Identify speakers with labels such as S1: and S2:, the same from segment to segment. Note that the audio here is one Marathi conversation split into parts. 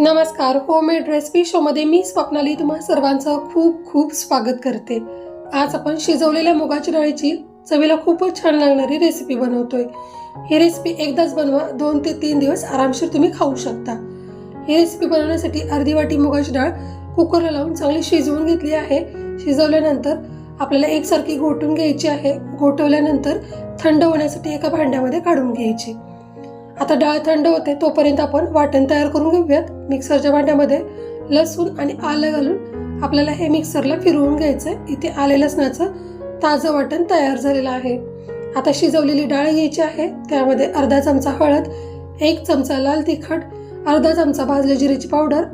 S1: नमस्कार होममेड रेसिपी शोमध्ये मी स्वप्नाली तुम्हा सर्वांचं खूप खूप स्वागत करते. आज आपण शिजवलेल्या मुगाची डाळीची चवीला खूपच छान लागणारी रेसिपी बनवतोय. ही रेसिपी एकदाच बनवा दोन ते तीन दिवस आरामशीर तुम्ही खाऊ शकता. ही रेसिपी बनवण्यासाठी अर्धी वाटी मुगाची डाळ कुकरला लावून चांगली शिजवून घेतली आहे. शिजवल्यानंतर आपल्याला एकसारखी घोटून घ्यायची आहे. घोटवल्यानंतर थंड होण्यासाठी एका भांड्यामध्ये काढून घ्यायची. आता डाळ थंड होते तोपर्यंत आपण वाटण तयार करून घेऊयात. मिक्सरच्या भांड्यामध्ये लसूण आणि आलं घालून आपल्याला हे मिक्सरला फिरवून घ्यायचं आहे इथे आले लसणाचं ताजं वाटण तयार झालेलं आहे. आता शिजवलेली डाळ घ्यायची आहे. त्यामध्ये अर्धा चमचा हळद एक चमचा लाल तिखट अर्धा चमचा भाजले जिरेची पावडर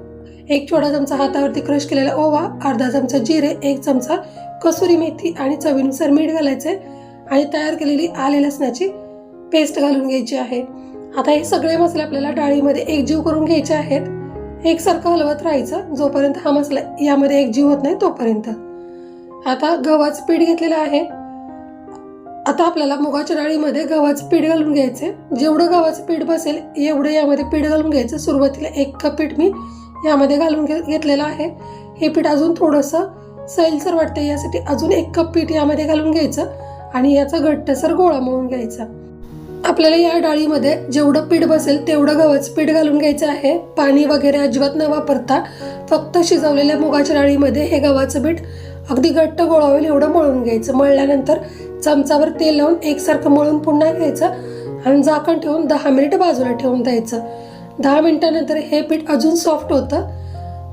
S1: एक छोटा चमचा हातावरती क्रश केलेला ओवा अर्धा चमचा जिरे एक चमचा कसुरी मेथी आणि चवीनुसार मीठ घालायचे आणि तयार केलेली आले लसणाची पेस्ट घालून घ्यायची आहे. आता हे सगळे मसाले आपल्याला डाळीमध्ये एकजीव करून घ्यायचे आहेत. एकसारखं हलवत राहायचं. जोपर्यंत हा मसाला यामध्ये एकजीव होत नाही तोपर्यंत. आता गव्हाचं पीठ घेतलेलं आहे. आता आपल्याला मुगाच्या डाळीमध्ये गव्हाचं पीठ घालून घ्यायचे जेवढं गव्हाचं पीठ बसेल एवढं यामध्ये पीठ घालून घ्यायचं. सुरुवातीला एक कप पीठ मी यामध्ये घालून घे घेतलेलं आहे. हे पीठ अजून थोडंसं सैलसर वाटतं यासाठी अजून एक कप पीठ यामध्ये घालून घ्यायचं. आणि याचा घट्टसर गोळा मळून घ्यायचा. आपल्याला या डाळीमध्ये जेवढं पीठ बसेल तेवढं गव्हाचं पीठ घालून घ्यायचं आहे. पाणी वगैरे अजिबात न वापरता फक्त शिजवलेल्या मुगाच्या डाळीमध्ये हे गव्हाचं पीठ अगदी घट्ट गोळा होईल एवढं मळून घ्यायचं. मळल्यानंतर चमचावर तेल लावून एकसारखं मळून पुन्हा घ्यायचं आणि झाकण ठेवून दहा मिनिट बाजूला ठेवून द्यायचं. दहा मिनिटानंतर हे पीठ अजून सॉफ्ट होतं.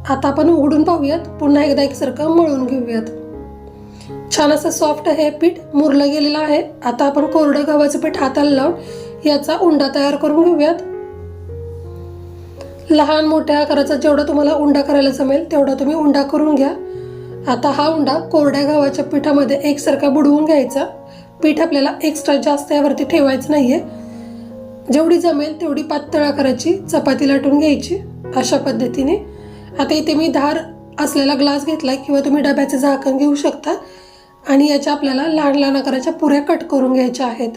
S1: आता आपण उघडून पाहूयात. पुन्हा एकदा एकसारखं मळून घेऊयात. छान असं सॉफ्ट हे पीठ मुरलं गेलेलं आहे. आता आपण कोरडं गव्हाचं पीठ हाताला लावून याचा उंडा तयार करून घेऊयात. लहान मोठ्या आकाराचा जेवढा तुम्हाला उंडा करायला जमेल तेवढा तुम्ही उंडा करून घ्या. आता हा उंडा कोरड्या गव्हाच्या पिठामध्ये एकसारखा बुडवून घ्यायचा. पीठ आपल्याला एक्स्ट्रा जास्त यावरती ठेवायचं नाही आहे जेवढी जमेल तेवढी पातळ आकाराची चपाती लाटून घ्यायची अशा पद्धतीने. आता इथे मी धार असलेला ग्लास घेतला किंवा तुम्ही डब्याचं झाकण घेऊ शकता. आणि याच्या आपल्याला लहान लहान आकाराच्या पुऱ्या कट करून घ्यायच्या आहेत.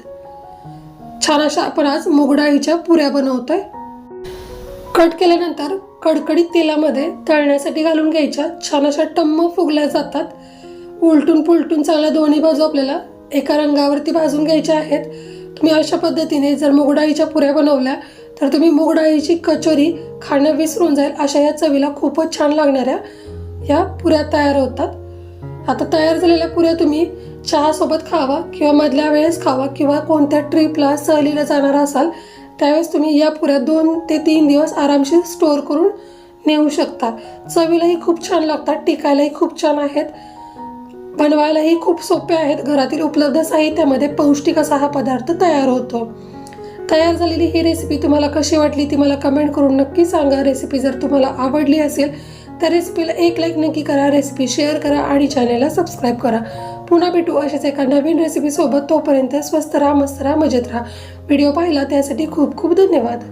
S1: छान अशा आपण आज मुगडाळीच्या पुऱ्या बनवतोय. कट केल्यानंतर कडकडीत तेलामध्ये तळण्यासाठी घालून घ्यायच्या. छान अशा टम्म फुगल्या जातात. उलटून पुलटून चांगल्या दोन्ही बाजू आपल्याला एका रंगावरती भाजून घ्यायच्या आहेत. तुम्ही अशा पद्धतीने जर मुगडाळीच्या पुऱ्या बनवल्या तर तुम्ही मुगडाळीची कचोरी खाणं विसरून जाईल. अशा या चवीला खूपच छान लागणाऱ्या या पुऱ्या तयार होतात. आता तयार झालेल्या पुऱ्या तुम्ही चहासोबत खावा किंवा मधल्या वेळेस खावा किंवा कोणत्या ट्रिपला सहलीला जाणार असाल त्यावेळेस तुम्ही या पुऱ्या दोन ते तीन दिवस आरामशीर स्टोअर करून नेऊ शकता. चवीलाही खूप छान लागतात टिकायलाही खूप छान आहेत बनवायलाही खूप सोपे आहेत. घरातील उपलब्ध साहित्यामध्ये पौष्टिक असा हा पदार्थ तयार होतो. तयार झालेली ही रेसिपी तुम्हाला कशी वाटली ती मला कमेंट करून नक्की सांगा. रेसिपी जर तुम्हाला आवडली असेल तर रेसिपीला एक लाईक नक्की करा रेसिपी शेअर करा आणि चॅनलला सबस्क्राईब करा. पुन्हा भेटू अशाच एका नवीन रेसिपीसोबत तोपर्यंत स्वस्त राहा मस्त राहा मजेत राहा. व्हिडिओ पाहिला त्यासाठी खूप खूप धन्यवाद.